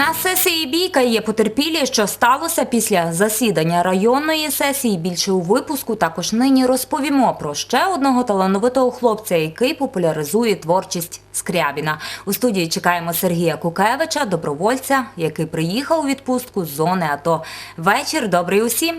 На сесії бійка є потерпілі, що сталося після засідання районної сесії. Більше у випуску також нині розповімо про ще одного талановитого хлопця, який популяризує творчість Скрябіна. У студії чекаємо Сергія Кукевича, добровольця, який приїхав у відпустку з зони АТО. Вечір добрий усім.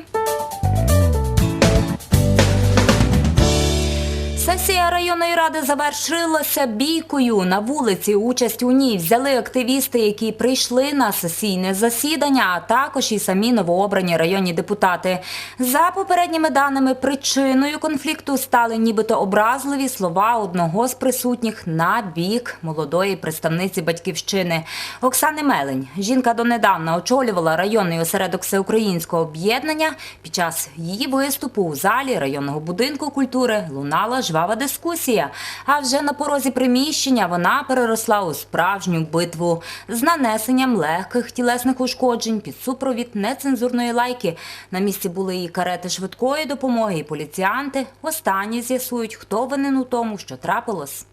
Сесія районної ради завершилася бійкою на вулиці. Участь у ній взяли активісти, які прийшли на сесійне засідання, а також і самі новообрані районні депутати. За попередніми даними, причиною конфлікту стали нібито образливі слова одного з присутніх на бік молодої представниці батьківщини Оксани Мелень. Жінка донедавна очолювала районний осередок всеукраїнського об'єднання. Під час її виступу у залі районного будинку культури лунала жвава дискусія. А вже на порозі приміщення вона переросла у справжню битву з нанесенням легких тілесних ушкоджень під супровід нецензурної лайки. На місці були і карети швидкої допомоги, і поліціянти. Останні з'ясують, хто винен у тому, що трапилось.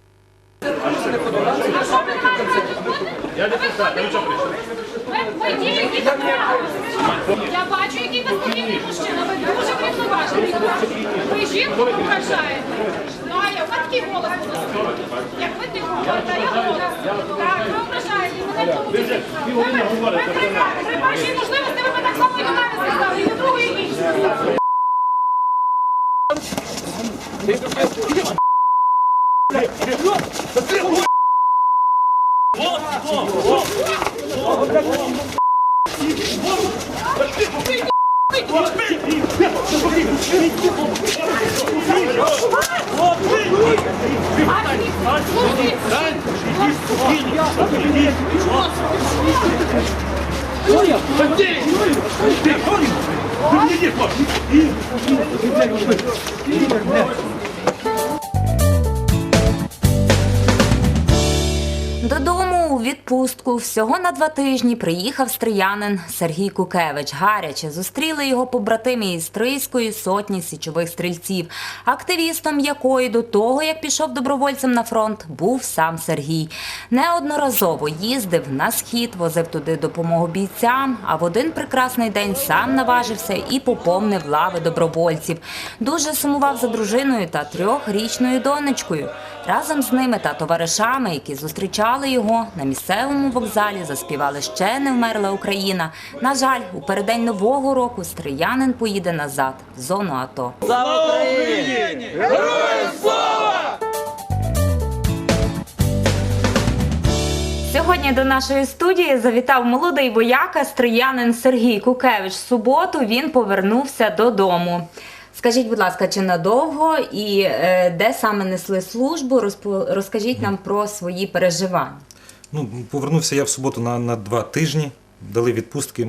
Я бачу, який ви спокійний мужчина, ви дуже врівноважений. Ви жінку ображаєте. Ну, а я такий голос голосую. Як ви тих говорите, я голос. Так, ви ображаєте, мене тому Ви при можливості ви так само і до мене сказали, Додому у відпустку всього на два тижні приїхав стріянин Сергій Кукевич. Гаряче зустріли його побратимі із Трийської сотні січових стрільців, активістом якої до того, як пішов добровольцем на фронт, був сам Сергій. Неодноразово їздив на схід, возив туди допомогу бійцям. А в один прекрасний день сам наважився і поповнив лави добровольців. Дуже сумував за дружиною та трьохрічною донечкою. Разом з ними та товаришами, які зустрічали його на місцевому вокзалі, заспівали ще не вмерла Україна. На жаль, у переддень нового року стріянин поїде назад в зону АТО. Сьогодні до нашої студії завітав молодий вояка стріянин Сергій Кукевич. В суботу він повернувся додому. Скажіть, будь ласка, чи надовго і е, де саме несли службу? Розпо- Розкажіть нам про свої переживання. Ну, повернувся я в суботу на, на два тижні. Дали відпустки.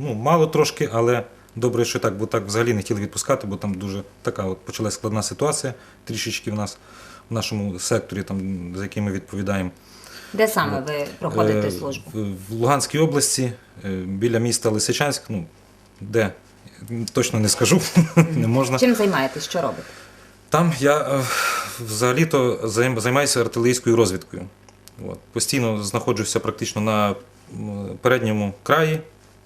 Ну, мало трошки, але добре, що так, бо так взагалі не хотіли відпускати, бо там дуже така от почалась складна ситуація трішечки в нас в нашому секторі, там, за який ми відповідаємо. Де саме ви проходите Е, службу? В, в Луганській області, е, біля міста Лисичанськ, ну, де точно не скажу, не можна. Чим займаєтесь? Що робите? Там я е, взагалі-то займаюся артилерійською розвідкою. От. Постійно знаходжуся практично на передньому краї,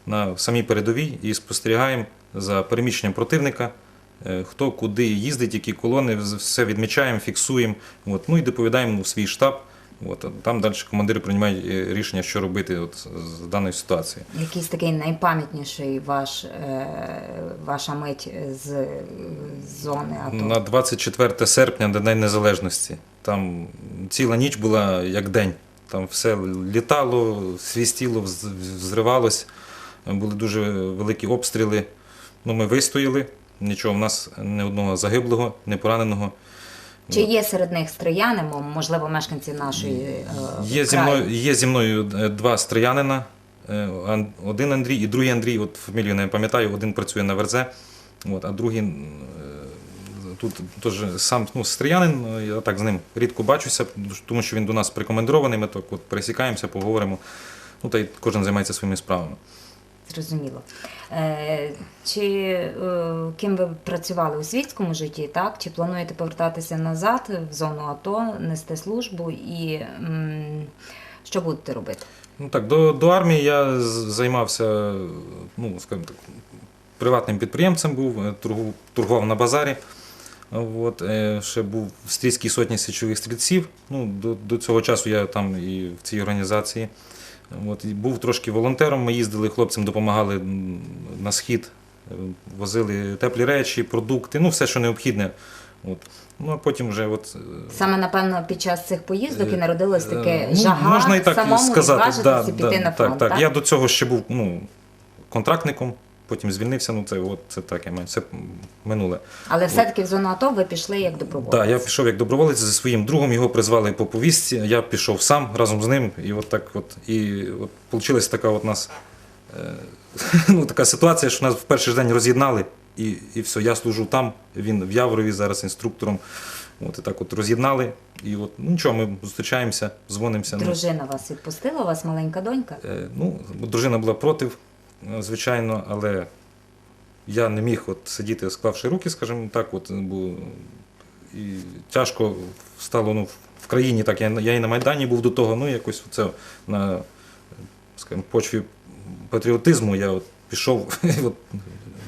на самій передовій, і спостерігаємо за переміщенням противника, е, хто куди їздить, які колони, все відмічаємо, фіксуємо. От. Ну і доповідаємо у свій штаб. От. Там далі командири приймають е, рішення, що робити от, з даною ситуацією. Якийсь такий найпам'ятніший ваш, е, ваша мить з, зони АТО? На 24 серпня, День Незалежності. Там ціла ніч була як день. Там все літало, свістіло, вз- взривалось. Були дуже великі обстріли. Ну, ми вистояли. Нічого, в нас ні одного загиблого, не пораненого. Чи є серед них стріяни, можливо, мешканці нашої е, Є зі мною, є зі мною е, два стріянина. Е, Один Андрій і другий Андрій, от фамілію не пам'ятаю, один працює на Верзе, от, а другий тут теж сам ну, стріянин, я так з ним рідко бачуся, тому що він до нас прикомендований, ми так от пересікаємося, поговоримо. Ну, та й кожен займається своїми справами. Зрозуміло. Е, чи е, ким ви працювали у світському житті, так? Чи плануєте повертатися назад в зону АТО, нести службу і м, Що будете робити? Ну так, до, до армії я з- займався, ну, скажімо так, приватним підприємцем був, е, торгу- торгував на базарі. От, е, ще був в стрільській сотні січових стрільців. Ну, до, до цього часу я там і в цій організації. От, і був трошки волонтером. Ми їздили хлопцям, допомагали на схід, е, возили теплі речі, продукти, ну все, що необхідне. От. Ну, а потім вже от, е, Саме напевно під час цих поїздок і народилось таке ну, жага можна і так самому сказати. відважитися піти на фронт. Так, так. Я до цього ще був ну, контрактником, потім звільнився. Ну, це, от, це таке, мен- це минуле. Але все-таки в зону АТО ви пішли як доброволець. Так, я пішов як доброволець зі своїм другом, його призвали по повістці, я пішов сам разом з ним. І от так от, і от вийшла така от нас е, ну, така ситуація, що нас в перший день роз'єднали, і, і все, я служу там, він в Яврові зараз інструктором. От і так от роз'єднали. І от ну, нічого, ми зустрічаємося, дзвонимося. ну. Дружина вас відпустила, у вас маленька донька. Е, Ну, дружина була проти, звичайно, але я не міг от сидіти, склавши руки, скажімо так, от, бо і тяжко стало ну, в країні, так, я, я і на Майдані був до того, ну якось це на скажімо, почві патріотизму я от пішов, от,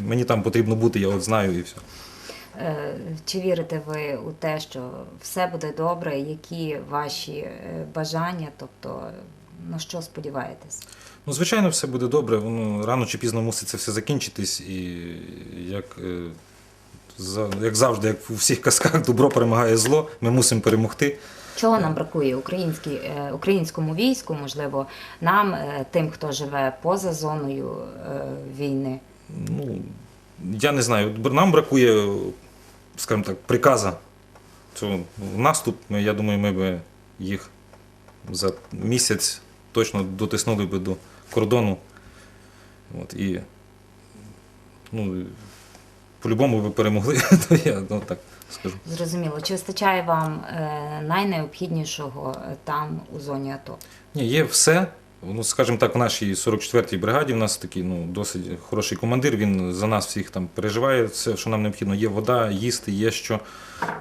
мені там потрібно бути, я от знаю і все. Чи вірите ви у те, що все буде добре? Які ваші е, бажання? Тобто, на що сподіваєтесь? Ну, звичайно, все буде добре. Воно рано чи пізно мусить це все закінчитись. І як, е, як завжди, як у всіх казках, добро перемагає зло, ми мусимо перемогти. Чого нам бракує е, українському війську, можливо, нам, е, тим, хто живе поза зоною війни? Ну, я не знаю, нам бракує, скажімо так, приказа цього наступ. Я думаю, ми б їх за місяць точно дотиснули б до кордону. От, і, ну, по-любому ви перемогли, то я ну, так скажу. Зрозуміло, чи вистачає вам е, найнеобхіднішого е, там у зоні АТО? Ні, є все. Ну, скажімо так, в нашій 44-й бригаді у нас такий ну, досить хороший командир. Він за нас всіх там переживає. Все, що нам необхідно, є вода, їсти, є що,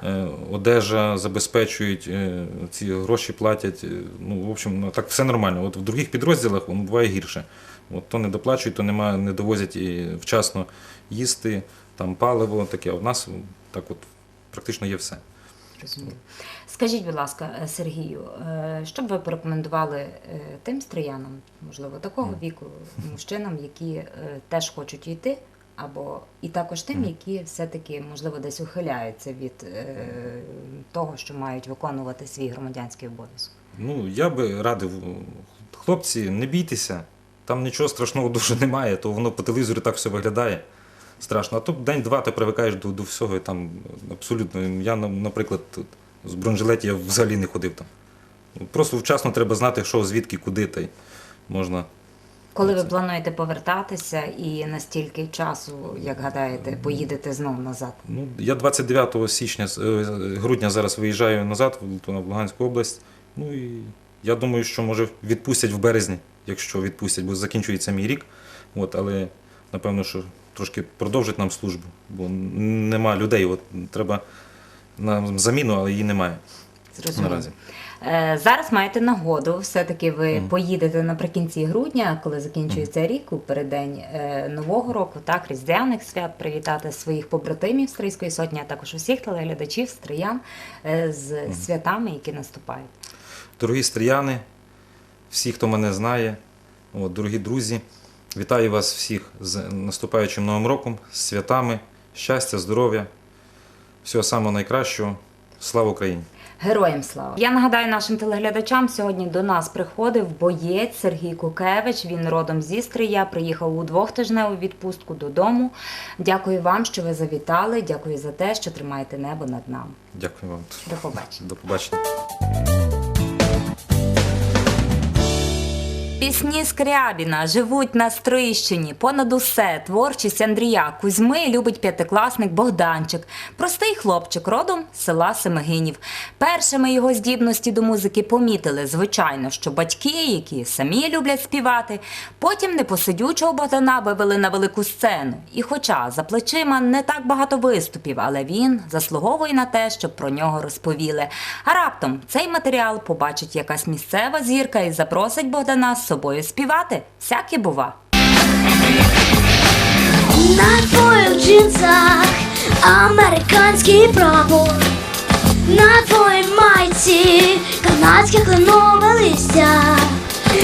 е, одежа забезпечують, е, ці гроші платять. е, Ну, в общем, ну, так все нормально. От в других підрозділах воно буває гірше. От, то не доплачують, то нема, не довозять і вчасно їсти, там паливо, таке. В нас так от практично є все. Зрозуміло. Скажіть, будь ласка, е, Сергію, е, що б ви порекомендували е, тим стріянам, можливо, такого віку, мужчинам, які теж хочуть йти, або і також тим, які все-таки, можливо, десь ухиляються від того, що мають виконувати свій громадянський обов'язок? Ну, я би радив, хлопці, не бійтеся, там нічого страшного дуже немає, то воно по телевізору так все виглядає страшно. А то день-два ти привикаєш до, до всього, і там абсолютно. Я, наприклад, тут з бронежилеті я взагалі не ходив там. Просто вчасно треба знати, що звідки, куди, та й можна. Коли ви плануєте повертатися і настільки часу, як гадаєте, поїдете знову назад? Ну, я 29 січня, е, грудня зараз виїжджаю назад в Луганську область. Ну і я думаю, що може відпустять в березні, якщо відпустять, бо закінчується мій рік. От, але напевно, що трошки продовжать нам службу, бо нема людей. От, треба на заміну, але її немає Зрозуміло. наразі. Е, Зараз маєте нагоду, все-таки ви поїдете наприкінці грудня, коли закінчується рік, у переддень е, Нового року, так, Різдвяних свят, привітати своїх побратимів Стрийської сотні, а також усіх телеглядачів, стриян е, з святами, які наступають. Дорогі стріяни, всі, хто мене знає, от, дорогі друзі, вітаю вас всіх з наступаючим Новим роком, з святами, щастя, здоров'я, всього самого найкращого. Слава Україні! Героям слава! Я нагадаю нашим телеглядачам, сьогодні до нас приходив боєць Сергій Кукевич. Він родом зі Стрия, приїхав у двохтижневу відпустку додому. Дякую вам, що ви завітали. Дякую за те, що тримаєте небо над нами. Дякую вам. До побачення. До побачення. Пісні Скрябіна живуть на Стрийщині. Понад усе творчість Андрія Кузьми любить п'ятикласник Богданчик. Простий хлопчик родом з села Семигинів. Першими його здібності до музики помітили, звичайно, що батьки, які самі люблять співати, потім непосидючого Богдана вивели на велику сцену. І хоча за плечима не так багато виступів, але він заслуговує на те, щоб про нього розповіли. А раптом цей матеріал побачить якась місцева зірка і запросить Богдана собою співати. Всяке бува. На твоїх джинсах американський прапор, на твоїй майці канадське кленове листя,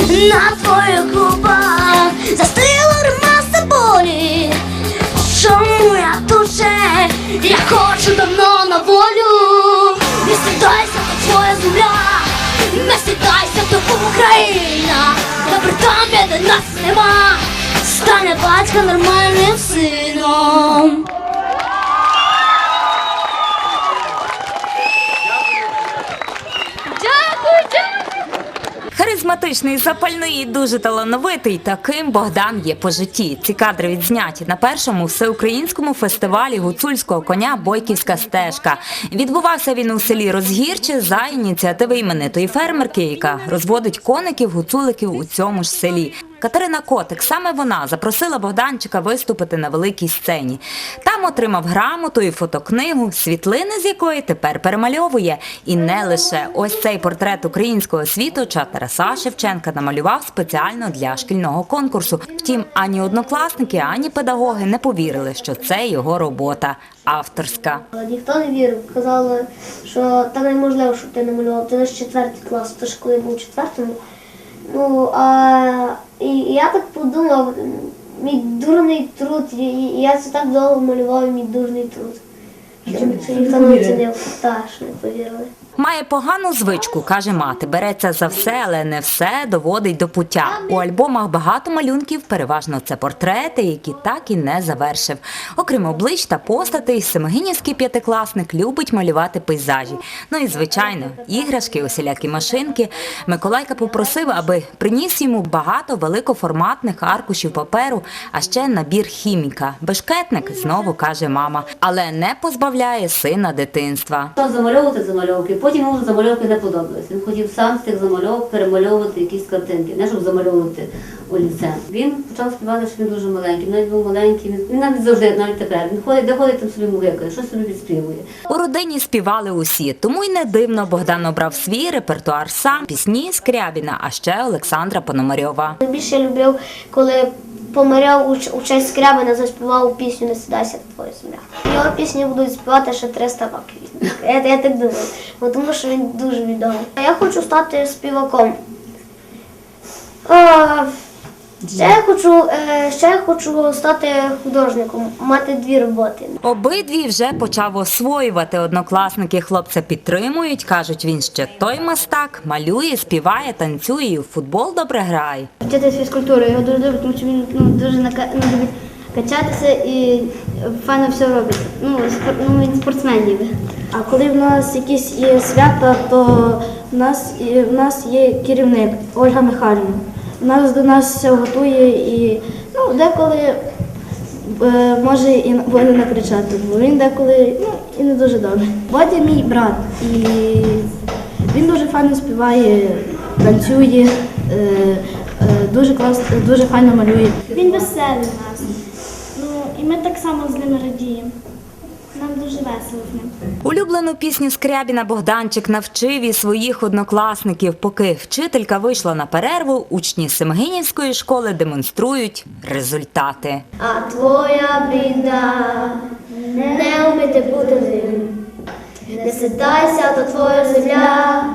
на твоїх губах застила римаса болі. Чому я тут ще? Я хочу давно на волю. Не стидайся, то твоя земля, не стидайся, то Україна. Нема, стане батька нормальним сином. Харизматичний, запальний і дуже талановитий. Таким Богдан є по житті. Ці кадри відзняті на першому всеукраїнському фестивалі гуцульського коня Бойківська стежка. Відбувався він у селі Розгірче за ініціативи іменитої фермерки, яка розводить коників, гуцуликів у цьому ж селі. Катерина Котик, саме вона запросила Богданчика виступити на великій сцені. Там отримав грамоту і фотокнигу, світлини з якої тепер перемальовує. І не лише ось цей портрет українського світоча Тараса Шевченка намалював спеціально для шкільного конкурсу. Втім, ані однокласники, ані педагоги не повірили, що це його робота авторська. Ніхто не вірив. Казали, що так неможливо, щоб ти намалював. Ти лише четвертий клас, тож коли був четвертому. Ну, а і, я так подумав, мій дурний труд, і, я це так довго малював мій дурний труд. Що, що ніхто не оцінив, та що не повірили. Має погану звичку, каже мати. Береться за все, але не все доводить до пуття. У альбомах багато малюнків, переважно це портрети, які так і не завершив. Окрім облич та постатей, семигинівський п'ятикласник любить малювати пейзажі. Ну і звичайно, іграшки, усілякі машинки. Миколайка попросив, аби приніс йому багато великоформатних аркушів паперу, а ще набір хіміка. Бешкетник знову каже мама, але не позбавляє сина дитинства. Замальовувати замальовки, потім йому замальовки не подобалися. Він хотів сам з тих замальовок перемальовувати якісь картинки, не щоб замальовувати олівцем. Він почав співати, що він дуже маленький. Навіть був маленький, він, навіть завжди, навіть тепер. Він ходить, де ходить, там собі мугикає, щось собі підспівує. У родині співали усі, тому й не дивно Богдан обрав свій репертуар сам, пісні Скрябіна, а ще Олександра Пономарьова. Найбільше любив, коли помиряв у, честь Скрябина, заспівав пісню Не сідайся твоя земля. Його пісні будуть співати ще 300 років. Я, я так думаю, бо тому що він дуже відомий. А я хочу стати співаком. А, ще я хочу, е, ще я хочу стати художником, мати дві роботи. Обидві вже почав освоювати. Однокласники хлопця підтримують, кажуть, він ще той мастак, малює, співає, танцює і в футбол добре грає. Вчити фізкультуру, його дуже люблю, тому що він ну, дуже нака... ну, любить качатися і файно все робить. Ну, спор... ну він спортсмен ніби. А коли в нас якісь є свята, то в нас, і- в нас є керівник Ольга Михайлівна. Вона до нас все готує і ну, деколи е, може і буде накричати, бо він деколи ну, і не дуже добре. Бодя мій брат, і він дуже файно співає, танцює, е, е, дуже класно, дуже файно малює. Він веселий у нас. Ну, і ми так само з ним радіємо. Нам дуже весело з ним. Улюблену пісню Скрябіна Богданчик навчив і своїх однокласників. Поки вчителька вийшла на перерву, учні Семигинівської школи демонструють результати. А твоя біда не вміти бути ним. Не сідайся, то твоя земля,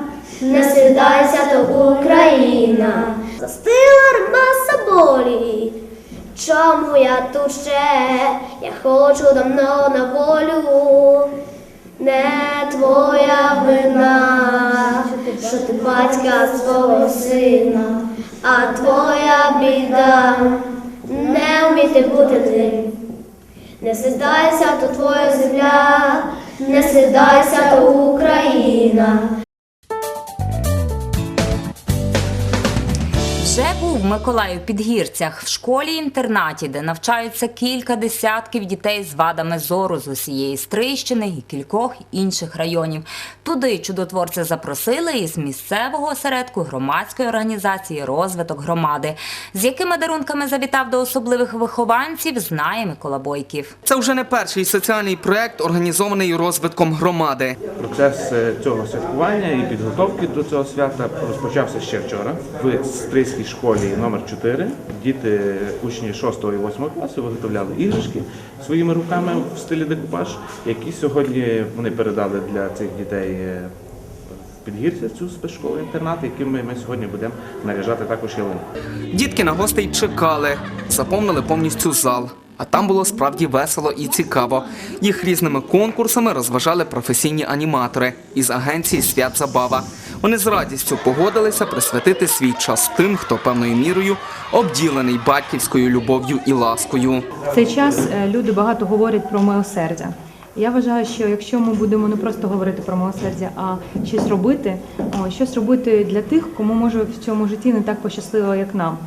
не сідайся, то Україна. Застила римаса болі. Чому я тут ще? Я хочу давно на волю. Не твоя вина, що ти батька свого сина, а твоя біда не вміти бути ним. Не сідайся, то твоя земля, не сідайся, то Україна. Вже був Миколай у Підгірцях в школі-інтернаті, де навчаються кілька десятків дітей з вадами зору з усієї Стрийщини і кількох інших районів. Туди чудотворця запросили із місцевого осередку громадської організації Розвиток громади. З якими дарунками завітав до особливих вихованців, знає Микола Бойків. Це вже не перший соціальний проект, організований розвитком громади. Процес е, цього святкування і підготовки до цього свята розпочався ще вчора в Стрийській школі номер 4 Діти, учні 6 і 8 класу виготовляли іграшки своїми руками в стилі декупаж, які сьогодні вони передали для цих дітей е, Підгірця цю спецшколу інтернат, якими ми сьогодні будемо наряжати також ялинку. Дітки на гостей чекали, заповнили повністю зал. А там було справді весело і цікаво. Їх різними конкурсами розважали професійні аніматори із агенції Свят Забава. Вони з радістю погодилися присвятити свій час тим, хто певною мірою обділений батьківською любов'ю і ласкою. В цей час е, люди багато говорять про милосердя. Я вважаю, що якщо ми будемо не просто говорити про милосердя, а щось робити, щось робити для тих, кому може в цьому житті не так пощастило, як нам,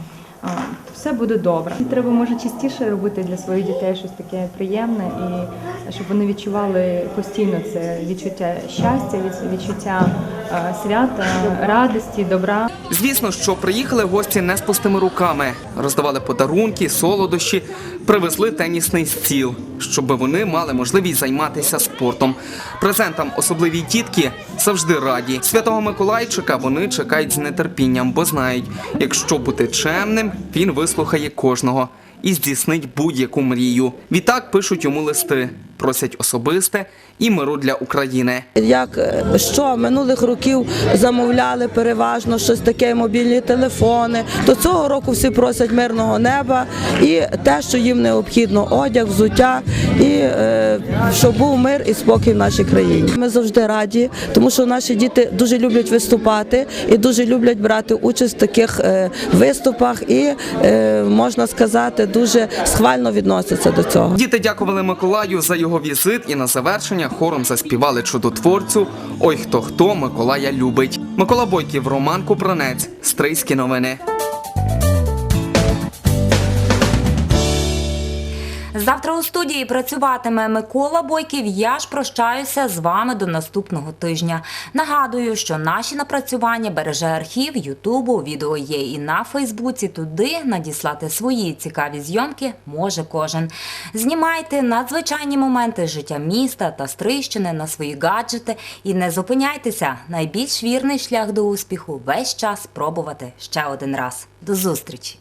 все буде добре. Треба може частіше робити для своїх дітей щось таке приємне, і щоб вони відчували постійно це відчуття щастя, від- відчуття е, свята, радості, добра. Звісно, що приїхали гості не з пустими руками, роздавали подарунки, солодощі, привезли тенісний стіл, щоб вони мали можливість займатися спортом. Презентам особливі дітки завжди раді. Святого Миколайчика вони чекають з нетерпінням, бо знають, якщо бути чемним, він вислухає кожного і здійснить будь-яку мрію. Відтак пишуть йому листи, просять особисте і миру для України. Як е, що минулих років замовляли переважно щось таке, мобільні телефони. То цього року всі просять мирного неба і те, що їм необхідно одяг, взуття, і е, щоб був мир і спокій в нашій країні. Ми завжди раді, тому що наші діти дуже люблять виступати і дуже люблять брати участь в таких е, виступах, і можна сказати, дуже схвально відносяться до цього. Діти дякували Миколаю за його візит і на завершення хором заспівали чудотворцю Ой хто хто Миколая любить. Микола Бойків, Роман Купранець, Стрийські новини. Завтра у студії працюватиме Микола Бойків. Я ж прощаюся з вами до наступного тижня. Нагадую, що наші напрацювання береже архів Ютубу. Відео є і на Фейсбуці. Туди надіслати свої цікаві зйомки може кожен. Знімайте надзвичайні моменти життя міста та Стрийщини на свої гаджети і не зупиняйтеся. Найбільш вірний шлях до успіху весь час пробувати ще один раз. До зустрічі!